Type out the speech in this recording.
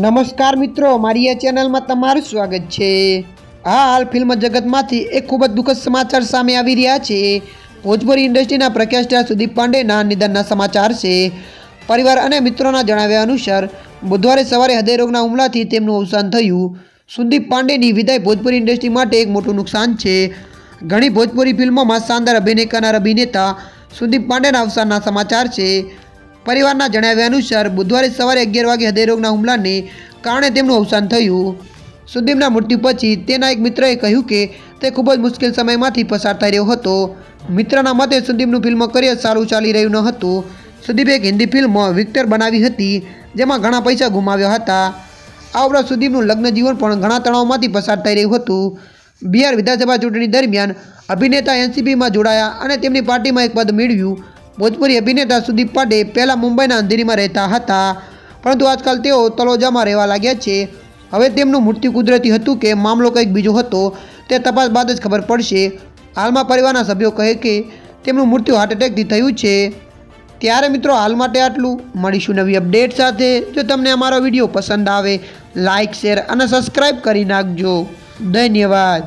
નમસ્કાર મિત્રો, મારી આ ચેનલમાં તમારું સ્વાગત છે. હાલ ફિલ્મ જગતમાંથી એક ખૂબ જ દુઃખદ સમાચાર સામે આવી રહ્યા છે. ભોજપુરી ઇન્ડસ્ટ્રીના પ્રખ્યાત સુદીપ પાંડેના નિધનના સમાચાર છે. પરિવાર અને મિત્રોના જણાવ્યા અનુસાર, બુધવારે સવારે હૃદયરોગના હુમલાથી તેમનું અવસાન થયું. સુદીપ પાંડેની વિદાય ભોજપુરી ઇન્ડસ્ટ્રી માટે એક મોટું નુકસાન છે. ઘણી ભોજપુરી ફિલ્મોમાં શાનદાર અભિનય કરનાર અભિનેતા સુદીપ પાંડેના અવસાનના સમાચાર છે. પરિવારના જણાવ્યા અનુસાર બુધવારે સવારે અગિયાર વાગે હૃદયરોગના હુમલાને કારણે તેમનું અવસાન થયું. સુદીપના મૃત્યુ પછી તેના એક મિત્રએ કહ્યું કે તે ખૂબ જ મુશ્કેલ સમયમાંથી પસાર થઈ રહ્યો હતો. મિત્રના મતે સુદીપનું ફિલ્મ કરિયર સારું ચાલી રહ્યું ન હતું. સુદીપે એક હિન્દી ફિલ્મ વિક્ટર બનાવી હતી, જેમાં ઘણા પૈસા ગુમાવ્યા હતા. આ ઉપરાંત સુદીપનું લગ્ન જીવન પણ ઘણા તણાવમાંથી પસાર થઈ રહ્યું હતું. બિહાર વિધાનસભા ચૂંટણી દરમિયાન અભિનેતા એનસીપીમાં જોડાયા અને તેમની પાર્ટીમાં એક પદ મેળવ્યું. ભોજપુરી અભિનેતા સુદીપ પાંડે પહેલાં મુંબઈના અંધેરીમાં રહેતા હતા. પરંતુ આજકાલ તેઓ તલોજામાં રહેવા લાગ્યા છે. હવે તેમનું મૃત્યુ કુદરતી હતું કે મામલો કંઈક બીજો હતો, તે તપાસ બાદ જ ખબર પડશે. હાલમાં પરિવારના સભ્યો કહે કે તેમનું મૃત્યુ હાર્ટ એટેકથી થયું છે. ત્યારે મિત્રો હાલ માટે આટલું. મળીશું નવી અપડેટ સાથે. જો તમને અમારો વીડિયો પસંદ આવે લાઇક શેર અને સબસ્ક્રાઈબ કરી નાખજો. ધન્યવાદ.